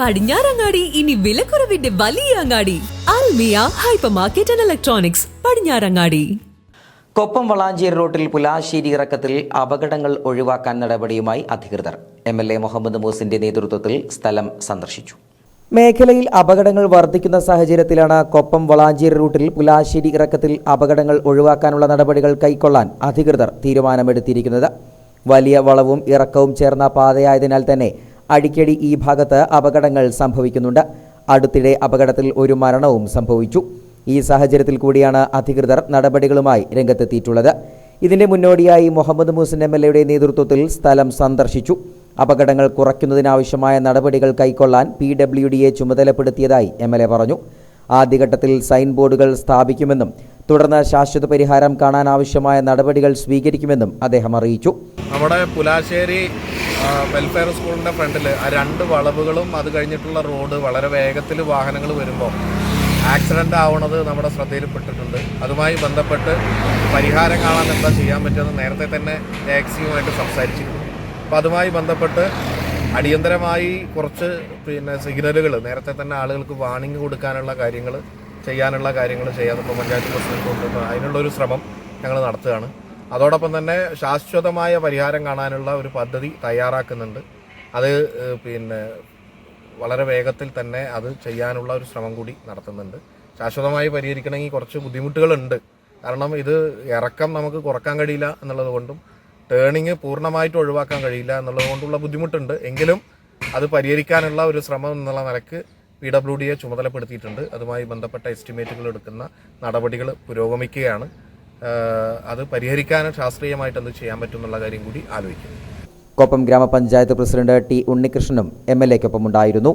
പടിഞ്ഞാറങ്ങാടി ഇനി വിലക്കുറവിന്റെ വലിയ അങ്ങാടി. Almiya hyper market and electronics Padinjarangadi. Koppam Valanchery റോട്ടിൽ പുലാശ്ശേരി ഇറക്കത്തിൽ അപകടങ്ങൾ ഒഴിവാക്കാൻ നടപടിയുമായി അധികൃതർ. എം എൽ എ മുഹമ്മദ് മൂസിന്റെ നേതൃത്വത്തിൽ സ്ഥലം സന്ദർശിച്ചു. മേഖലയിൽ അപകടങ്ങൾ വർദ്ധിക്കുന്ന സാഹചര്യത്തിലാണ് കൊപ്പം വളാഞ്ചേരി റൂട്ടിൽ പുലാശ്ശേരി ഇറക്കത്തിൽ അപകടങ്ങൾ ഒഴിവാക്കാനുള്ള നടപടികൾ കൈക്കൊള്ളാൻ അധികൃതർ തീരുമാനമെടുത്തിരിക്കുന്നത്. വലിയ വളവും ഇറക്കവും ചേർന്ന പാതയായതിനാൽ തന്നെ അടിക്കടി ഈ ഭാഗത്ത് അപകടങ്ങൾ സംഭവിക്കുന്നുണ്ട്. അടുത്തിടെ അപകടത്തിൽ ഒരു മരണവും സംഭവിച്ചു. ഈ സാഹചര്യത്തിൽ കൂടിയാണ് അധികൃതർ നടപടികളുമായി രംഗത്തെത്തിയിട്ടുള്ളത്. ഇതിന്റെ മുന്നോടിയായി മുഹമ്മദ് മൂസിൻ എം എൽ എയുടെ നേതൃത്വത്തിൽ സ്ഥലം സന്ദർശിച്ചു. അപകടങ്ങൾ കുറയ്ക്കുന്നതിനാവശ്യമായ നടപടികൾ കൈക്കൊള്ളാൻ പി ഡബ്ല്യു ഡിയെ ചുമതലപ്പെടുത്തിയതായി എം എൽ എ പറഞ്ഞു. ആദ്യഘട്ടത്തിൽ സൈൻ ബോർഡുകൾ സ്ഥാപിക്കുമെന്നും തുടർന്ന് ശാശ്വത പരിഹാരം കാണാൻ ആവശ്യമായ നടപടികൾ സ്വീകരിക്കുമെന്നും അദ്ദേഹം അറിയിച്ചു. നമ്മുടെ പുലാശ്ശേരി വെൽഫെയർ സ്കൂളിന്റെ ഫ്രണ്ടിൽ ആ രണ്ട് വളവുകളും അത് കഴിഞ്ഞിട്ടുള്ള റോഡ് വളരെ വേഗത്തിൽ വാഹനങ്ങൾ വരുമ്പോൾ ആക്സിഡന്റ് ആവണത് നമ്മുടെ ശ്രദ്ധയിൽപ്പെട്ടിട്ടുണ്ട്. അതുമായി ബന്ധപ്പെട്ട് പരിഹാരം കാണാൻ എന്താ ചെയ്യാൻ പറ്റുമെന്ന് നേരത്തെ തന്നെ ടാക്സിയുമായിട്ട് സംസാരിച്ചിരുന്നു. അപ്പോൾ അതുമായി ബന്ധപ്പെട്ട് അടിയന്തരമായി കുറച്ച് പിന്നെ സിഗ്നലുകൾ നേരത്തെ തന്നെ ആളുകൾക്ക് വാണിംഗ് കൊടുക്കാനുള്ള കാര്യങ്ങൾ ചെയ്യാനുള്ള കാര്യങ്ങൾ ചെയ്യാതെ പഞ്ചായത്ത് പ്രസിഡന്റ് കൊണ്ടുവന്നു. അതിനുള്ളൊരു ശ്രമം ഞങ്ങൾ നടത്തുകയാണ്. അതോടൊപ്പം തന്നെ ശാശ്വതമായ പരിഹാരം കാണാനുള്ള ഒരു പദ്ധതി തയ്യാറാക്കുന്നുണ്ട്. അത് പിന്നെ വളരെ വേഗത്തിൽ തന്നെ അത് ചെയ്യാനുള്ള ഒരു ശ്രമം കൂടി നടത്തുന്നുണ്ട്. ശാശ്വതമായി പരിഹരിക്കണമെങ്കിൽ കുറച്ച് ബുദ്ധിമുട്ടുകളുണ്ട്. കാരണം ഇത് ഇറക്കം നമുക്ക് കുറയ്ക്കാൻ കഴിയില്ല എന്നുള്ളത് കൊണ്ടും ടേണിങ് പൂർണമായിട്ട് ഒഴിവാക്കാൻ കഴിയില്ല എന്നുള്ളത് കൊണ്ടുള്ള ബുദ്ധിമുട്ടുണ്ട്. എങ്കിലും അത് പരിഹരിക്കാനുള്ള ഒരു ശ്രമം എന്നുള്ള നിലയ്ക്ക് പി ഡബ്ല്യു ഡിയെ ചുമതലപ്പെടുത്തിയിട്ടുണ്ട്. അതുമായി ബന്ധപ്പെട്ട എസ്റ്റിമേറ്റുകൾ എടുക്കുന്ന നടപടികൾ പുരോഗമിക്കുകയാണ്. അത് പരിഹരിക്കാൻ ശാസ്ത്രീയമായിട്ട് എന്ത് ചെയ്യാൻ പറ്റും എന്നുള്ള കാര്യം കൂടി ആലോചിക്കും കൊപ്പം ഗ്രാമപഞ്ചായത്ത് പ്രസിഡന്റ് ടി ഉണ്ണികൃഷ്ണനും എം എൽ എക്കൊപ്പം ഉണ്ടായിരുന്നു